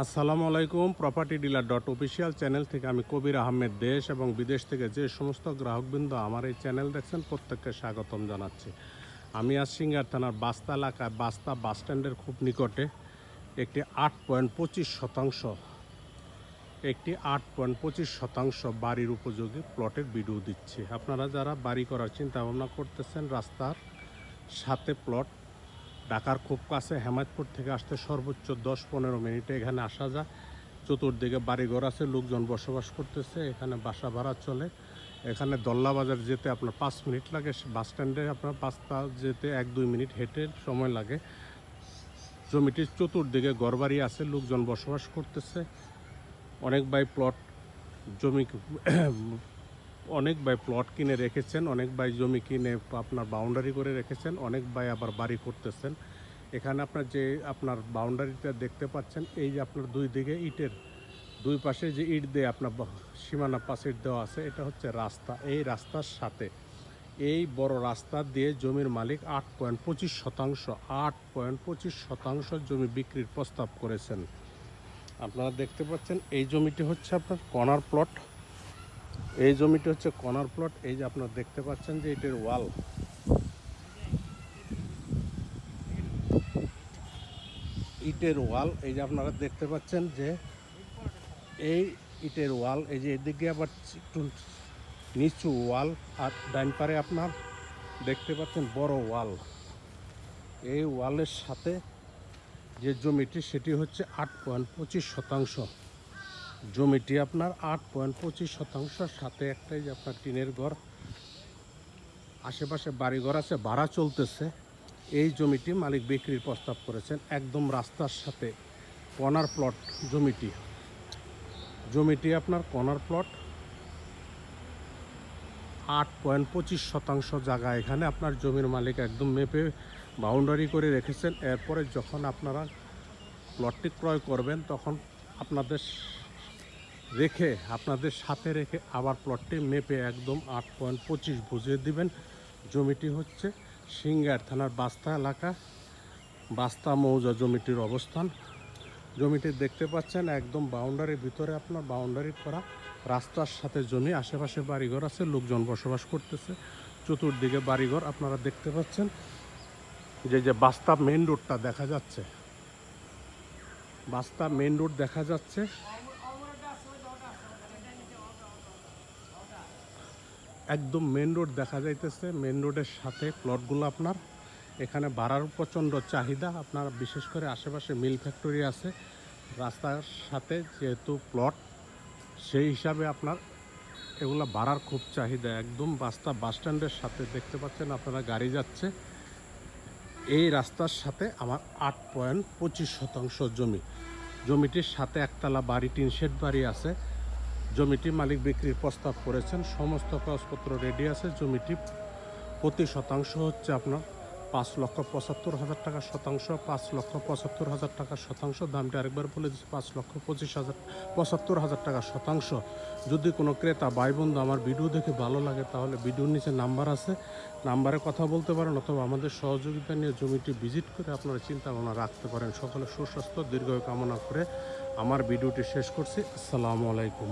আসসালামু আলাইকুম property dealer dot official channel থেকে আমি কবির আহমেদ দেশ এবং বিদেশ থেকে যে সমস্ত গ্রাহকবৃন্দ আমার এই চ্যানেল দেখছেন, প্রত্যেককে স্বাগতম জানাচ্ছি। আমি আজ সিঙ্গার থানার বাস্তা এলাকায়, বাস্তা বাস স্ট্যান্ডের খুব নিকটে একটি আট পয়েন্ট পঁচিশ শতাংশ, একটি আট পয়েন্ট পঁচিশ শতাংশ বাড়ির উপযোগী প্লটের ভিডিও দিচ্ছি। আপনারা যারা বাড়ি করার চিন্তা ভাবনা করতেছেন, রাস্তার সাথে প্লট ঢাকার খুব কাছে হেমায়তপুর থেকে আসতে সর্বোচ্চ দশ পনেরো মিনিটে এখানে আসা যায়। চতুর্দিকে বাড়িঘর আছে, লোকজন বসবাস করতেছে, এখানে বাসা ভাড়া চলে। এখানে দল্লা বাজার যেতে আপনার পাঁচ মিনিট লাগে, বাস স্ট্যান্ডে আপনার পাঁচটা যেতে এক দুই মিনিট হেঁটে সময় লাগে। জমিটির চতুর্দিকে ঘরবাড়ি আছে, লোকজন বসবাস করতেছে। অনেক বাই প্লট জমি অনেক ভাই প্লট কিনে রেখেছেন, অনেক ভাই জমি কিনে আপনার বাউন্ডারি করে রেখেছেন, অনেক ভাই আবার বাড়ি করতেছেন। এখানে আপনার যে আপনার বাউন্ডারিটা দেখতে পাচ্ছেন, এই যে আপনার দুই দিকে ইটের, দুই পাশে যে ইট দিয়ে আপনার সীমানা পাশে ইট দেওয়া আছে, এটা হচ্ছে রাস্তা, এই রাস্তার সাথে। এই বড় রাস্তা দিয়ে জমির মালিক আট পয়েন্ট পঁচিশ শতাংশ, আট পয়েন্ট পঁচিশ শতাংশ জমি বিক্রির প্রস্তাব করেছেন। আপনারা দেখতে পাচ্ছেন, এই জমিটি হচ্ছে আপনার কর্নার প্লট এই জমিটি হচ্ছে কর্নার প্লট। এই যে আপনারা দেখতে পাচ্ছেন যে এটির ওয়াল। ইটের ওয়াল, এই যে আপনারা দেখতে পাচ্ছেন যে এই ইটের ওয়াল, এই যে এদিকে আবার একটু নিচু ওয়াল আর ডাইন পারে আপনার দেখতে পাচ্ছেন বড় ওয়াল। এই ওয়ালের সাথে যে জমিটি, সেটি হচ্ছে আট পয়েন্ট পঁচিশ শতাংশ। জমিটি আপনার আট পয়েন্ট পঁচিশ শতাংশ সাথে একটাই যে আপনার টিনের ঘর। আশেপাশে বাড়িঘর আছে, ভাড়া চলতেছে। এই জমিটি মালিক বিক্রির প্রস্তাব করেছেন, একদম রাস্তার সাথে কর্নার প্লট জমিটি। জমিটি আপনার কর্নার প্লট, আট পয়েন্ট পঁচিশ শতাংশ জায়গা। এখানে আপনার জমির মালিক একদম মেপে বাউন্ডারি করে রেখেছেন। এরপরে যখন আপনারা প্লটটি ক্রয় করবেন, তখন আপনাদের রেখে আপনাদের সাথে রেখে আবার প্লটটি মেপে একদম আট পয়েন্ট পঁচিশ বুঝিয়ে দিবেন। জমিটি হচ্ছে সিঙ্গার থানার বাস্তা এলাকা, বাস্তা মৌজা জমিটির অবস্থান। জমিটি দেখতে পাচ্ছেন একদম বাউন্ডারির ভিতরে আপনার বাউন্ডারি করা। রাস্তার সাথে জমি, আশেপাশে বাড়িঘর আছে, লোকজন বসবাস করতেছে। চতুর্দিকে বাড়িঘর আপনারা দেখতে পাচ্ছেন। যে যে বাস্তা মেন রোডটা দেখা যাচ্ছে। বাস্তা মেন রোড দেখা যাচ্ছে। একদম মেন রোড দেখা যাইতেছে। মেন রোডের সাথে প্লটগুলো আপনার। এখানে বাড়ার প্রচণ্ড চাহিদা। আপনার বিশেষ করে আশেপাশে মিল ফ্যাক্টরি আছে। রাস্তার সাথে যেহেতু প্লট সেই হিসাবে আপনার এগুলো বাড়ার খুব চাহিদা। একদম বাস্তা বাস স্ট্যান্ডের সাথে দেখতে পাচ্ছেন আপনারা গাড়ি যাচ্ছে। এই রাস্তার সাথে আমার আট পয়েন্ট পঁচিশ শতাংশ জমি। জমিটির সাথে একতলা বাড়ি টিনশেড বাড়ি আছে। জমিটি মালিক বিক্রির প্রস্তাব করেছেন। সমস্ত কাগজপত্র রেডি আছে। জমিটি প্রতি শতাংশ হচ্ছে আপনার পাঁচ লক্ষ পঁচাত্তর হাজার টাকা শতাংশ, পাঁচ লক্ষ পঁচাত্তর হাজার টাকা শতাংশ। দামটা আরেকবার বলে দিচ্ছি, পাঁচ লক্ষ পঁচিশ হাজার, পঁচাত্তর হাজার টাকা শতাংশ। যদি কোনো ক্রেতা ভাই বন্ধু আমার ভিডিও দেখে ভালো লাগে, তাহলে ভিডিওর নিচে নাম্বার আছে। নাম্বারে কথা বলতে পারেন অথবা আমাদের সহযোগিতা নিয়ে জমিটি ভিজিট করে আপনারা চিন্তা ভাবনা রাখতে পারেন। সকলে সুস্বাস্থ্য দীর্ঘ কামনা করে আমার ভিডিওটি শেষ করছি। আসসালামু আলাইকুম।